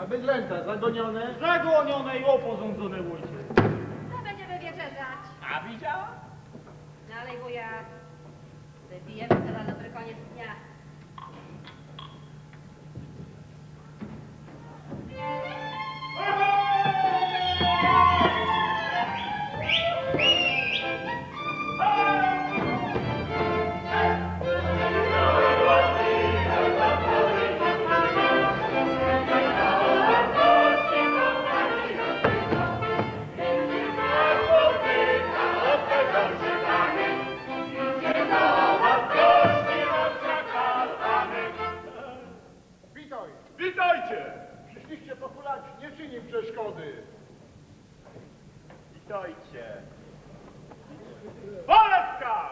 A bydlęta zagonione? Zagłonione i oporządzone ujcie. No będziemy wieczerzać. A widziała? Dalej. Wypijemy sobie na dobry koniec dnia. Witajcie. Polecka!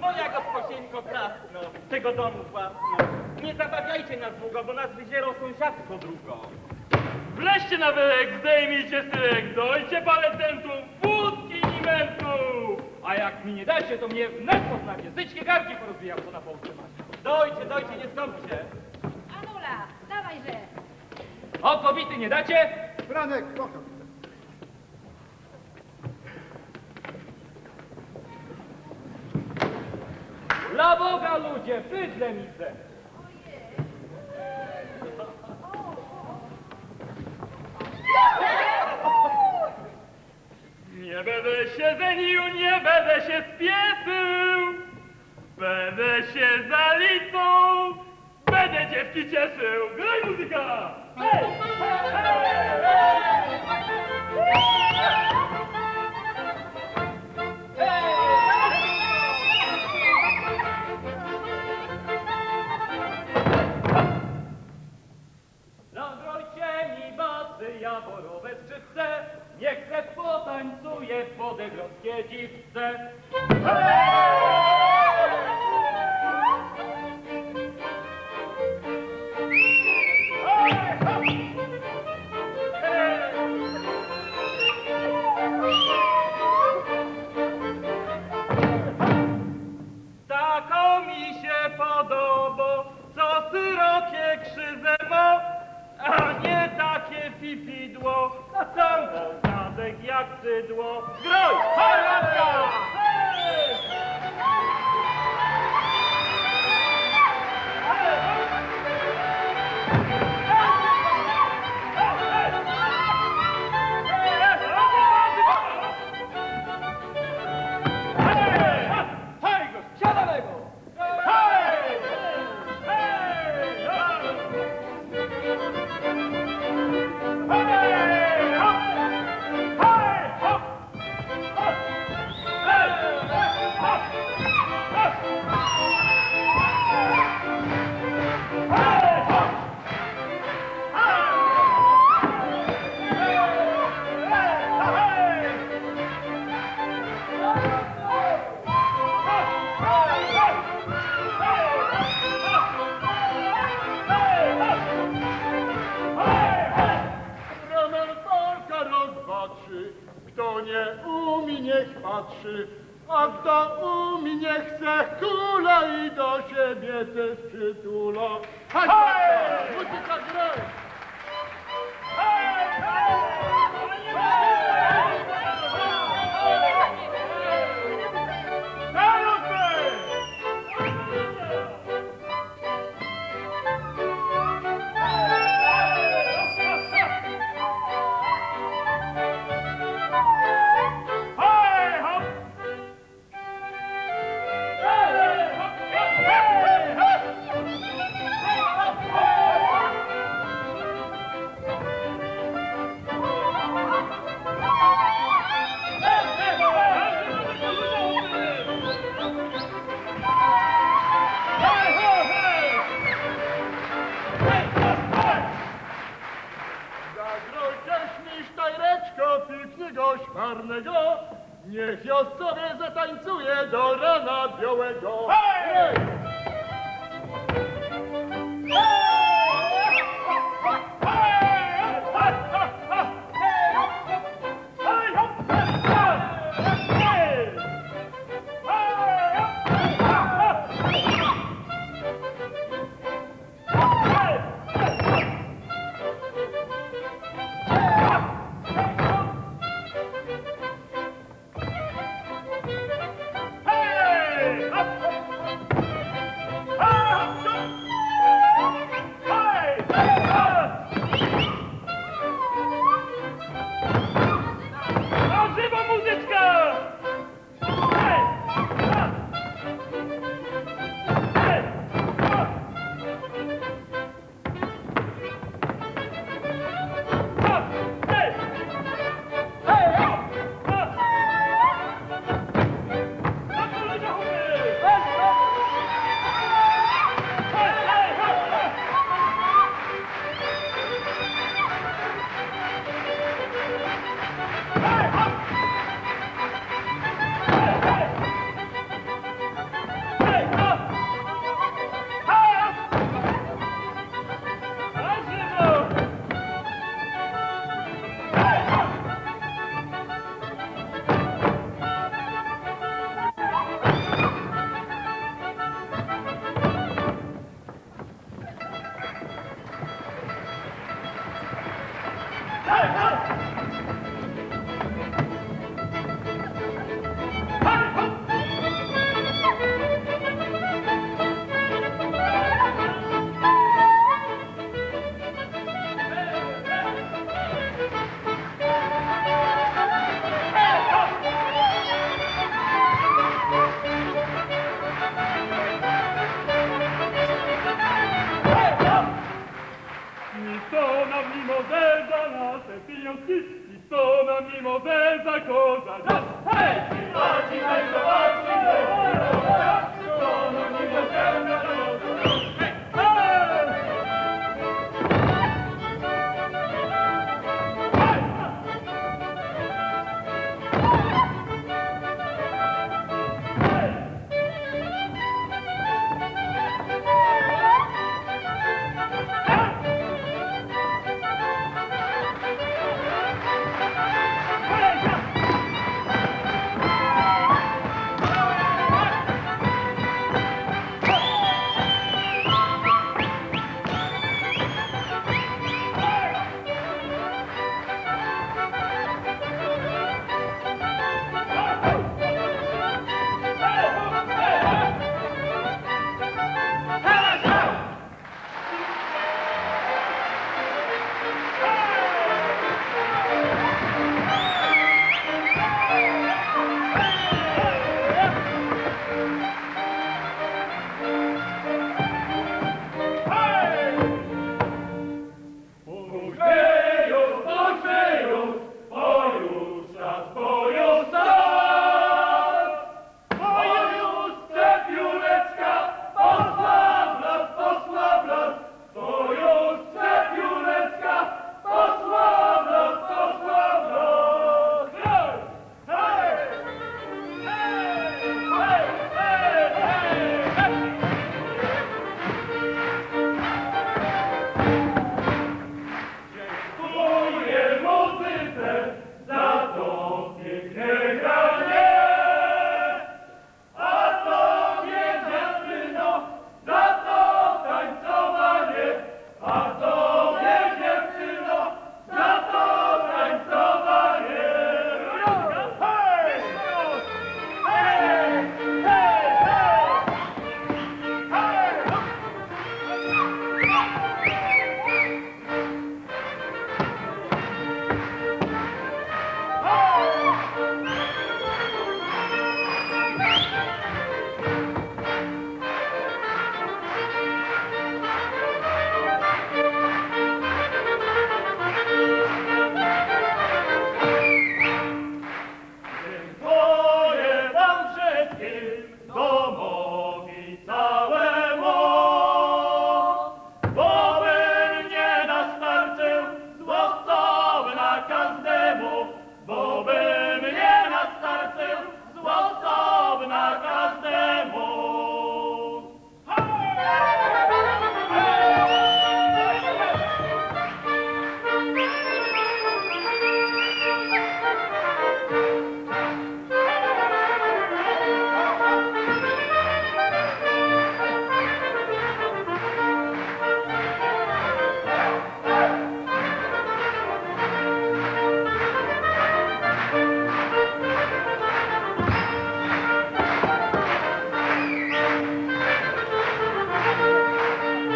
Moja tego domu własno. Nie zabawiajcie nas długo, bo nas wyzierą sąsiadko drugo. Wleźcie na wyłek, zdejmijcie syłek, dojcie paletentów, wódki i mentów! A jak mi nie dacie, to mnie wnet poznacie, zyćkie garki porozbijam, co na połce macie. Dojcie, dojcie, nie skąpcie. Anula, dawajże. O, kobiety nie dacie? Franek, kocham. Dla Boga ludzie, bydle mi se. Nie będę się nie będę się spieszył. Będę się zaliczą, będę dziewki cieszył. Graj muzyka! Hej! Hej! Takie pipidło, a sam wąsadek jak sydło. Groj! Halaska! Kto nie umie, niech patrzy, a kto umie, niech chce hula i do siebie też przytula. Hej! Muzyka graj! Pięknego, szmarnego, niech ja sobie zatańcuje do rana białego. Hej! Mi